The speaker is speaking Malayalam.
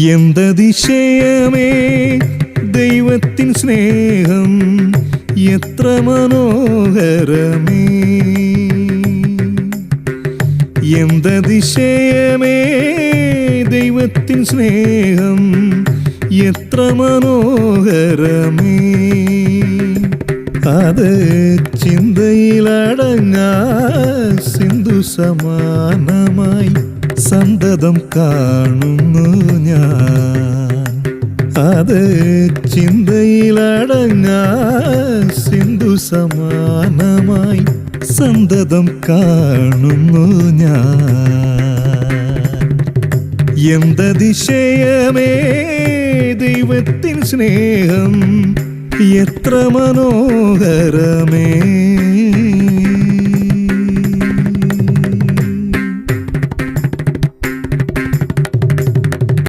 എന്തതിശയമേ ദൈവത്തിൻ സ്നേഹം എത്ര മനോഹരമേ? എന്തതിശയമേ ദൈവത്തിൻ സ്നേഹം എത്ര മനോഹരമേ? അത് ചിന്തയിലടങ്ങാ സിന്ധു സമാനമായി സന്തതം കാണുന്നു ഞാൻ. അത് ചിന്തയിലടങ്ങാ സിന്ധു സമാനമായി സന്തതം കാണുന്നു ഞാൻ. എന്തതിശയമേ ദൈവത്തിൻ സ്നേഹം എത്ര മനോഹരമേ.